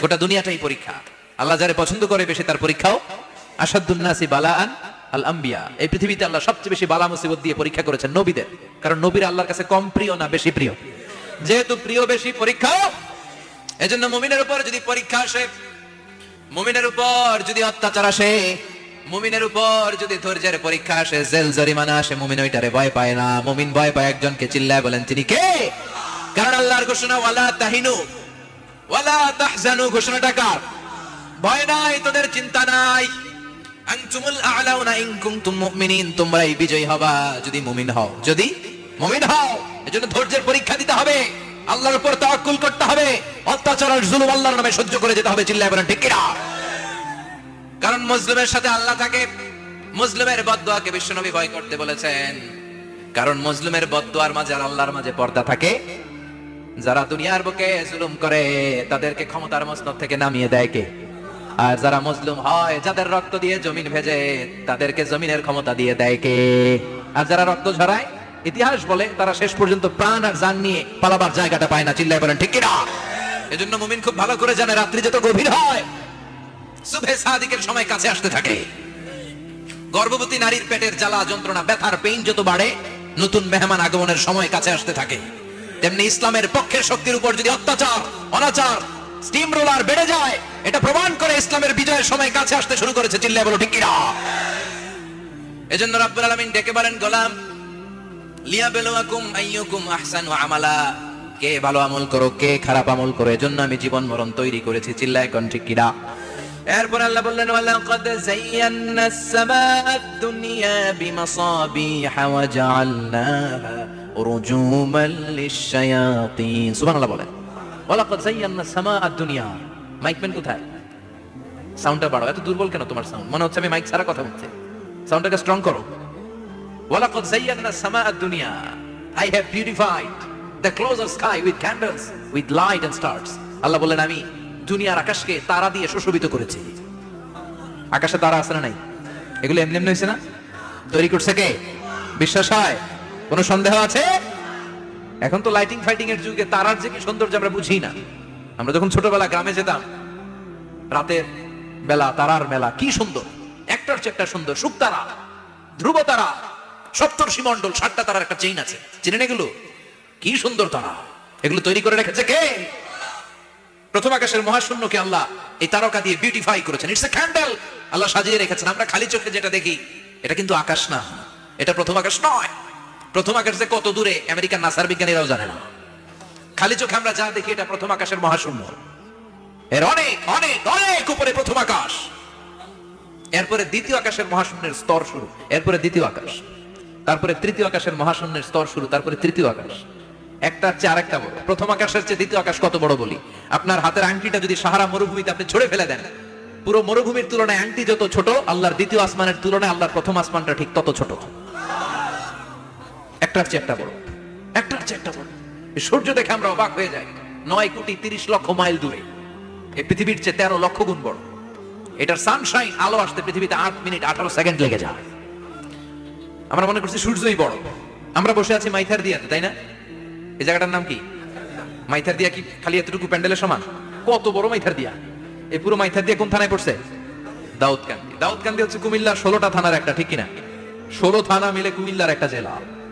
গোটা দুনিয়াটাই পরীক্ষা। আল্লাহ যারে পছন্দ করে বেশি তার পরীক্ষাও। আসাদুন্নাসি বালাআন আল আম্বিয়া। এই পৃথিবীতে আল্লাহ সবচেয়ে বেশি বালা মুসিবত দিয়ে পরীক্ষা করেছেন নবীদের। কারণ নবীর আল্লাহর কাছে কম প্রিয় না বেশি প্রিয়। যেহেতু প্রিয় বেশি পরীক্ষাও এজন্য মুমিনের উপর যদি পরীক্ষা আসে, মুমিনের উপর যদি অত্যাচার আসে, মুমিনের উপর যদি ধৈর্যের পরীক্ষা আসে, জেল জরিমানা আসে, মুমিন ওইটারে ভয় পায় না। মুমিন ভয় পায় একজনকে চিল্লায় বলেন, তিনি কে? কারণ আল্লাহর ঘোষণা, ওয়ালা তাহিনু। ঘোষণাটা কার? ভয় নাই, তোদের চিন্তা নাই। পরীক্ষা দিতে হবে। আল্লাহর উপর করতে হবে। অত্যাচার জুলুম আল্লাহর নামে সহ্য করে যেতে হবে, চিল্লায় বলেন, ঠিক কারণ মুসলিমের সাথে আল্লাহ থাকে মুসলিমের বদদোয়াকে বিশ্বনবী ভয় করতে বলেছেন। কারণ মুসলিমের বদদোয়ার মাঝে আর আল্লাহর মাঝে পর্দা থাকে যারা দুনিয়ার বুকে জুলুম করে, তাদেরকে ক্ষমতার মস্তক থেকে নামিয়ে দেয় কে? আর যারা মজলুম হয়, যাদের রক্ত দিয়ে জমিন ভেজে, তাদেরকে জমিনের ক্ষমতা দিয়ে দেয় কে? আর যারা রক্ত ঝরায়, ইতিহাস বলে তারা শেষ পর্যন্ত প্রাণ আর জান নিয়ে পালাবার জায়গাটা পায় না, চিল্লায় বলেন, ঠিক কিনা? এজন্য মুমিন খুব ভালো করে জানে, রাত্রি যত গভীর হয় সুবে সাদিকের সময় কাছে আসতে থাকে। গর্ভবতী নারীর পেটের জ্বালা, যন্ত্রণা, ব্যথার পেইন যত বাড়ে, নতুন মেহমান আগমনের সময় কাছে আসতে থাকে। তেমনি ইসলামের পক্ষের শক্তির উপর যদি অত্যাচার, অনাচার স্টিম রোলার বেড়ে যায়, এটা প্রমাণ করে ইসলামের বিজয়ের সময় কাছে আসতে শুরু করেছে চিল্লায় বলো, ঠিক এজন্য রাব্বুল আলামিন ডেকে বলেন, গোলাম লিয়া বেলুয়াকুম আইয়ুকুম আহসানু আমালা। কে ভালো আমল করো, কে খারাপ আমল করো, এজন্য আমি জীবন মরণ তৈরি করেছি। চিল্লায় কোন, ঠিক কিনা? এরপর আল্লাহ বললেন, ওয়ালাকাদ যায়্যানা আস-সামাআ দুনিয়া বিমাসাবিহা ওয়া জাআলনাহা সুবহানাল্লাহ বলেন ওয়ালাকাদ যায়্যানা আস-সামাআ দুনিয়া। মাইকম্যান কোথায়? সাউন্ডটা এত দুর্বল কেন তোমার মনে হচ্ছে আমি মাইক কথা বলছি। স্ট্রং করো। ওয়ালাকাদ যায়্যানা আস-সামাআ দুনিয়া। I sky with candles light and stars আল্লাহ আমি দুনিয়ার আকাশকে তারা দিয়ে সুশোভিত করেছি। আকাশে তারা আছে না নাই? এগুলো এমনি এমনি হয়েছে না? তৈরি করছে কে? বিশ্বাস হয়? কোনো সন্দেহ আছে? এখন তো লাইটিং ফাইটিং এর যুগে তারার যে কি সৌন্দর্য আমরা বুঝি না। আমরা যখন ছোটবেলা গ্রামে যেতাম, রাতের বেলা তারার মেলা, কি সুন্দর। একটার চেয়ে একটা সুন্দর সুখ তারা, ধ্রুব তারা, সপ্তর্ষি মন্ডল ষাটটা তারার একটা চেইন আছে। চিনেন এগুলো? কি সুন্দর তারা। এগুলো তৈরি করে রেখেছে কে? প্রথম আকাশের মহাশূন্যকে আল্লাহ এই তারকা দিয়ে বিউটিফাই করেছেন। ইটস এ ক্যান্ডেল আল্লাহ সাজিয়ে রেখেছেন। আমরা খালি চোখে যেটা দেখি, এটা কিন্তু আকাশ না। এটা প্রথম আকাশ নয়। প্রথম আকাশ কত দূরে আমেরিকান নাসার বিজ্ঞানীরাও জানে না খালি চোখে আমরা যা দেখি, এটা প্রথম আকাশের মহাশূন্য। এর অনেক অনেক অনেক উপরে প্রথম আকাশ। এরপরে দ্বিতীয় আকাশের মহাশূন্যের স্তর শুরু। এরপরে দ্বিতীয় আকাশ। তারপরে তৃতীয় আকাশের মহাশূন্যের স্তর শুরু। তারপরে তৃতীয় আকাশ। একটার চেয়ে আরেকটা বড়। প্রথম আকাশের চেয়ে দ্বিতীয় আকাশ কত বড় বলি? আপনার হাতের আংটিটা যদি সাহারা মরুভূমিতে আপনি ছড়ে ফেলে দেন, পুরো মরুভূমির তুলনায় আংটি যত ছোট, আল্লাহর দ্বিতীয় আসমানের তুলনায় আল্লাহর প্রথম আসমানটা ঠিক তত ছোট। একটার চেয়ে একটা বড়। একটার চেয়ে একটা বড়। সূর্য দেখে আমরা অবাক হয়ে যাই। নয় কোটি তিরিশ লক্ষ মাইল দূরে। এই পৃথিবীর চেয়ে তেরো লক্ষ গুণ বড়। এটার সানশাইন আলো আসতে পৃথিবীতে আট মিনিট আঠারো সেকেন্ড লেগে যায়। আমরা মনে করছি সূর্যই বড়। আমরা বসে আছি মাইথার দিয়াতে, তাই না? এই জায়গাটার নাম কি? মাইথার দিয়া কি খালি এতটুকু প্যান্ডেলের সমান? কত বড় মাইথার দিয়া? এই পুরো মাইথার দিয়া কোন থানায় পড়ছে? দাউদকান্দি। দাউদকান্দি হচ্ছে কুমিল্লার ষোলোটা থানার একটা, ঠিক কিনা? ষোলো থানা মিলে কুমিল্লার একটা জেলা।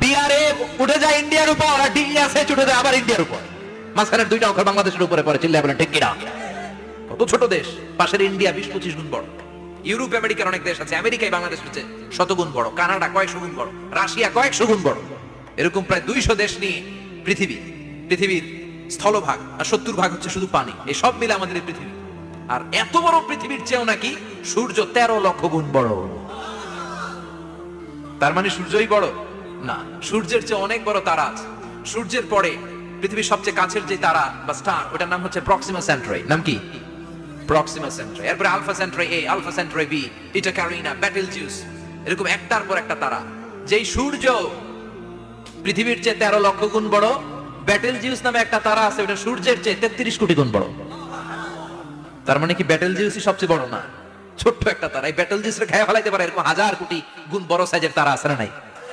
বিআরএ উঠে যায় ইন্ডিয়ার উপর আর ডিএসএ উঠে যায় আবার ইন্ডিয়ার উপর। মাঝখানের দুইটা অক্ষর বাংলাদেশের উপরে পড়ে, চিল্লায় বলেন, ঠিক কিনা? কত ছোট দেশ, পাশের ইন্ডিয়া বিশ পঁচিশ গুণ বড়। ইউরোপ, আমেরিকার অনেক দেশ আছে আমেরিকায় বাংলাদেশ হচ্ছে শতগুণ বড়, কানাডা কয়েকশো গুণ বড়, রাশিয়া কয়েকশো গুণ বড়। এরকম প্রায় দুইশো দেশ নিয়ে পৃথিবী, পৃথিবীর স্থলভাগ আর সত্তর ভাগ হচ্ছে শুধু পানি। এই সব মিলে আমাদের এই পৃথিবী। আর এত বড় পৃথিবীর চেয়েও নাকি সূর্য তেরো লক্ষ গুণ বড়। তার মানে সূর্যই বড়। না, সূর্যের চেয়ে অনেক বড় তারা আছে। সূর্যের পরে পৃথিবীর সবচেয়ে কাছের যে তারা বা স্টার ওটার নাম হচ্ছে প্রক্সিমা সেন্ট্রাই নাম কি? প্রক্সিমা এরপরে Alpha A Alpha B Carina Betelgeuse এরকম একটার পর একটা তারা। যেই সূর্য পৃথিবীর চেয়ে তেরো লক্ষ গুণ বড় ব্যাটেল জিউস নামে একটা তারা আছে, ওটা সূর্যের চেয়ে তেত্রিশ কোটি গুণ বড়। তার মানে কি ব্যাটেল জিউসই সবচেয়ে বড়? না, ছোট্ট একটা তারা। এই ব্যাটেল জিউসরে খেয়ে ফেলাইতে পারে, এরকম হাজার কোটি গুণ বড় সাইজের তারা আছে না নাই?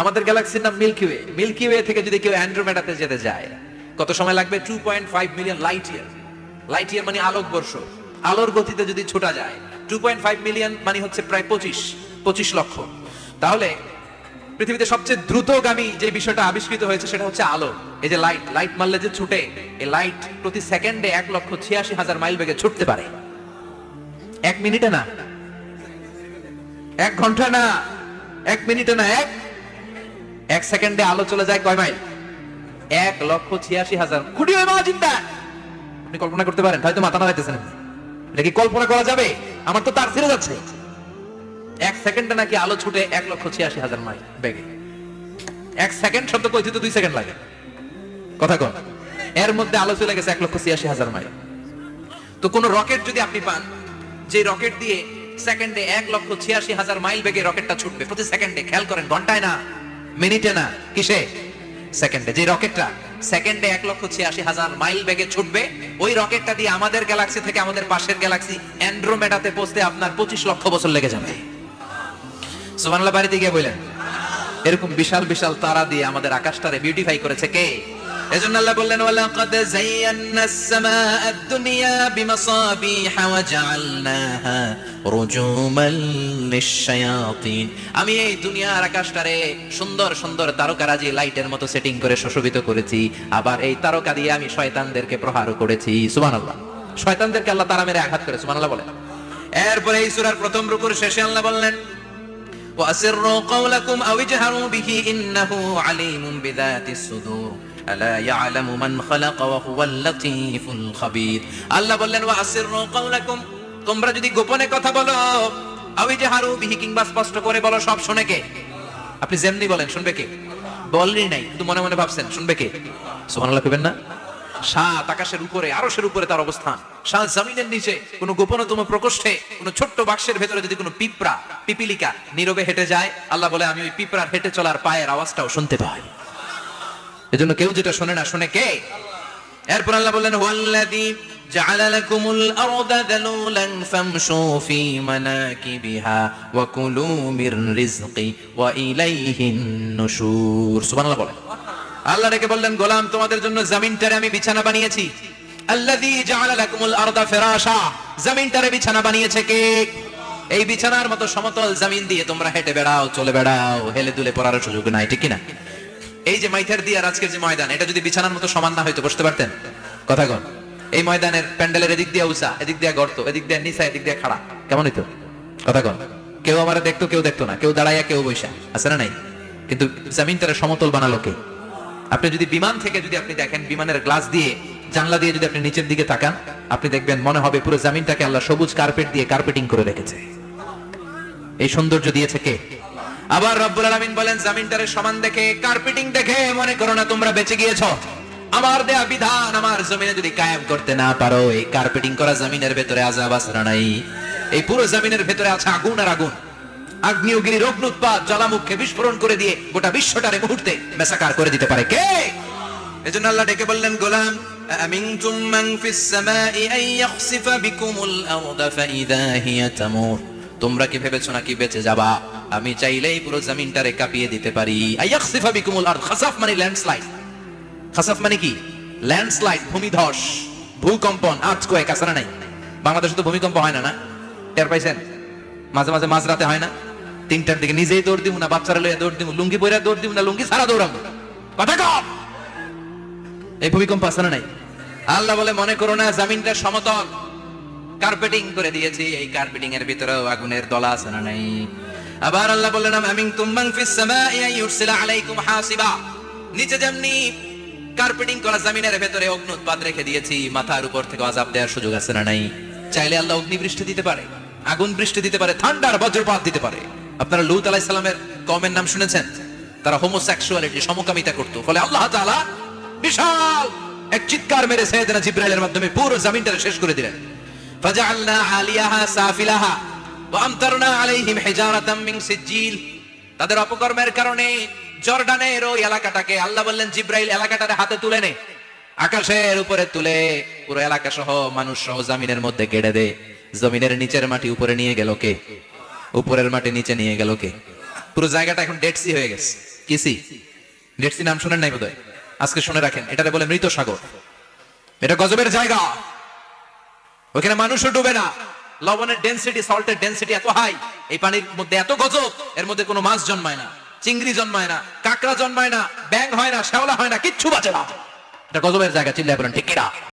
আমাদের গ্যালাক্সির নাম মিল্কি ওয়ে মিল্কি ওয়ে থেকে যদি কেউ অ্যান্ড্রোমেডাতে যেতে যায়, কত সময় লাগবে? Two point five million light year light year মানে আলোক বর্ষ। আলোর গতিতে যদি ছোটা যায় টু পয়েন্ট ফাইভ মিলিয়ন মানে হচ্ছে প্রায় পঁচিশ পঁচিশ লক্ষ। তাহলে পৃথিবীতে সবচেয়ে দ্রুতগামী যে বিষয়টা আবিষ্কৃত হয়েছে সেটা হচ্ছে আলো। এই যে লাইট লাইট মারলে যে ছুটে, এই লাইট প্রতি সেকেন্ডে এক লক্ষ ছিয়াশি হাজার মাইল বেগে ছুটতে পারে। এক মিনিটে না? এক ঘণ্টা না? এক মিনিটে না? এক এক সেকেন্ডে আলো চলে যায় কয় মাইল? এক লক্ষ ছিয়াশি হাজার। মা চিন্তা আপনি কল্পনা করতে পারেন, হয়তো মাথা নাড়াইতেছেন এটা কি কল্পনা করা যাবে? আমার তো তার ছেড়ে যাচ্ছে। এক সেকেন্ডে নাকি আলো ছুটে এক লক্ষ ছিয়াশি হাজার মাইল বেগে। এক সেকেন্ড শব্দ কইতে তো দুই সেকেন্ড লাগে। কথা কন। এর মধ্যে আলো চলে গেছে এক লক্ষ ছিয়াশি হাজার মাইল। তো কোন রকেট যদি আপনি পান, যে রকেট দিয়ে সেকেন্ডে এক লক্ষ ছিয়াশি হাজার মাইল বেগে রকেটটা ছুটবে, প্রতি সেকেন্ডে, খেয়াল করেন, ঘন্টায় না। মিনিটে না, কিসে? সেকেন্ডে যে রকেটটা সেকেন্ডে এক লক্ষ ছিয়াশি হাজার মাইল বেগে ছুটবে, ওই রকেটটা দিয়ে আমাদের গ্যালাক্সি থেকে আমাদের পাশের গ্যালাক্সি অ্যান্ড্রোমেডাতে পৌঁছতে আপনার পঁচিশ লক্ষ বছর লেগে যাবে। সুমানলা বাড়িতে গিয়ে বললেন, এরকম বিশাল বিশাল তারা দিয়ে আমাদের আকাশটারে বিউটিফাই করেছে কে? এজন্য আল্লাহ বললেন ওয়ালাকাদ যায়্যানা আস-সামাআ আদ-দুনিয়া বিমাসাবিহা ওয়া জাআলনাহা রুজুমান লিশ-শায়াতিন আমি এই দুনিয়ার আকাশটারে সুন্দর সুন্দর তারকারাজি লাইটের মতো সেটিং করে সুশোভিত করেছি আবার এই তারকা দিয়ে আমি শয়তানদেরকে প্রহার করেছি সুবহানাল্লাহ শয়তানদেরকে আল্লাহ তারা মেরে আঘাত করে সুবহানাল্লাহ বলেন এরপরে এই সূরার প্রথম রুকুর শেষে আল্লাহ বললেন وأسروا قولكم أو اجهروا به إنه عليم بذات الصدور বললেন তোমরা যদি গোপনে কথা বলো আমি যে হারু বিহি কিংবা স্পষ্ট করে বলো, সব শুনে কে? আপনি যেমনি বলেন, শুনবে কে? বলেনি নাই, কিন্তু মনে মনে ভাবছেন, শুনবে কে? সুবহানাল্লাহ কইবেন না? সাত আকাশের উপরে, আরশের উপরে তার অবস্থান। সাত জমিনের নিচে, কোনো গোপনতম প্রকোষ্ঠে, কোনো ছোট্ট বাক্সের ভেতরে যদি কোনো পিঁপড়া, পিপিলিকা নীরবে হেঁটে যায়, আল্লাহ বলে, আমি ওই পিঁপড়ার হেঁটে চলার পায়ের আওয়াজটাও শুনতে পাই। এজন্য কেউ যেটা শোনে না, শুনে কে? এরপর আল্লাহ বললেন হুয়াল্লাযী জাআলা লাকুমুল আরদা যালুলান ফামশু ফি মানাকিবিহা ওয়া কুলু মির রিজকি ওয়া ইলাইহিন নুশুর। সুবহানাল্লাহ বলেন। আল্লাহ ডেকে বললেন, গোলাম, তোমাদের জন্য জমিনটারে আমি বিছানা বানিয়েছি। আল্লাযী জাআলা লাকুমুল আরদা ফিরাশা। জমিনটারে বিছানা বানিয়েছে কে? এই বিছানার মতো সমতল জমিন দিয়ে তোমরা হেঁটে বেড়াও, চলে বেড়াও, হেলে দুলে পড়ার সুযোগ নাই, ঠিক কিনা? এই যে মাইথার দিয়ার আজকের যে ময়দান, এটা যদি বিছানার মতো সমান না হয়তো বসতে পারতেন? কথা কন। এই ময়দানের প্যান্ডেলের এদিক দিয়ে উঁচা এদিক দিয়ে গর্ত, এদিক দিয়ে নিচা এদিক দিয়ে খাড়া। কেমন হইতো? কথা কন। কেউ আমার দেখতো, কেউ দেখতো না। কেউ দাঁড়াইয়া, কেউ বৈশা আছে না নাই? কিন্তু জমিনটারে সমতল বানালো কে? আপনি যদি বিমান থেকে যদি আপনি দেখেন, বিমানের গ্লাস দিয়ে, জানলা দিয়ে যদি আপনি নিচের দিকে তাকান, আপনি দেখবেন মনে হবে পুরো জামিনটাকে আল্লাহ সবুজ কার্পেট দিয়ে কার্পেটিং করে রেখেছে। এই সৌন্দর্য দিয়েছে কে? আবার রব্বুল আলামিন বলেন জমিনটারে সমান দেখে কার্পেটিং দেখে মনে করো না তোমরা বেঁচে গিয়েছো আমার দেয়া বিধান আমার জমিনে যদি কায়েম করতে না পারো এই কার্পেটিং করা জমিনের ভেতরে আজাব আসরা নাই এই পুরো জমিনের ভেতরে আছে আগুন আর আগুন আগ্নেয়গিরির অগ্নুৎপাত জ্বালামুখে বিস্ফোরণ করে দিয়ে গোটা বিশ্বটারে মুহূর্তে মেসাকার করে দিতে পারে কে এজন্য আল্লাহ ডেকে বললেন গোলাম أأمنتم من في السماء أن يخسف بكم الأرض فإذا هي تمور তোমরা কি ভেবেছো নাকি বেঁচে যাবা আমি চাইলেই পুরো জমিনটারে কাঁপিয়ে দিতে পারি। মানে ল্যান্ডস্লাইড। খাসাফ মানে কি? ল্যান্ডস্লাইড, ভূমিধস, ভূকম্পন আর্থকোয়েক আছে না নাই? বাংলাদেশে তো ভূমিকম্প হয় না না? টের পাইছেন? মাঝে মাঝে মাঝরাতে হয় না? তিনটার দিকে নিজেই দৌড় দিব না, বাচ্চারা লইয়া দৌড় দিব লুঙ্গি পরে দৌড় দিব না, লুঙ্গি সারা দৌড়াবো কথা কম এই ভূমিকম্প আছে না নাই? আল্লাহ বলে, মনে করো না, জামিনটা সমতল। কার্পেটিং করে দিয়েছি, এই কার্পেটিং এর ভিতরেও আগুনের দলা আছে না নাই? আবার আল্লাহ বললেন, আমিন তুমান ফিস সামাই ইউরসিলা আলাইকুম হাসিবা। নিচে যেমনি কার্পেটিং করা জমিনের ভেতরে অগ্নুৎপাত রেখে দিয়েছি, মাথার উপর থেকে আযাব দেওয়ার সুযোগ আছে না নাই? চাইলে আল্লাহ অগ্নি বৃষ্টি দিতে পারে, আগুন বৃষ্টি দিতে পারে ঠান্ডার বজ্রপাত দিতে পারে। আপনারা লুত আলাইহিস সালামের কমের নাম শুনেছেন? তারা হোমোসেক্সুয়ালিটি সমকামিতা করত। ফলে আল্লাহ তাআলা বিশাল এক চিৎকার মেরে সাইয়েদনা জিব্রাইলের মাধ্যমে পুরো জমিনটা শেষ করে দিলেন। ফাজআলনা আলিয়াহা সাফিলাহা। তাদের অপকর্মের কারণে জর্ডানের ওই এলাকাটাকে আল্লাহ বললেন জিব্রাইল এলাকাটারে হাতে তুলে নে। আকাশের উপরে তুলে পুরো এলাকা সহ মানুষ সহ জমিনের মধ্যে কেড়ে দে। জমিনের নিচের মাটি উপরে নিয়ে গেল কে? উপরের মাটি নিচে নিয়ে গেল কে? পুরো জায়গাটা এখন ডেড সি হয়ে গেছে। কিসি ডেড সি নাম শুনেন নাই বোধহয়? আজকে শুনে রাখেন, এটারে বলে মৃত সাগর। এটা গজবের জায়গা। ওখানে মানুষও ডুবে না। লবণের ডেন্সিটি সল্টের ডেন্সিটি এত হাই এই পানির মধ্যে এত গজব, এর মধ্যে কোনো মাছ জন্মায় না, চিংড়ি জন্মায় না, কাঁকড়া জন্মায় না ব্যাং হয় না, শ্যাওলা হয় না, কিচ্ছু বাঁচে না। এটা গজবের জায়গা, চিল্লায় বলেন, ঠিক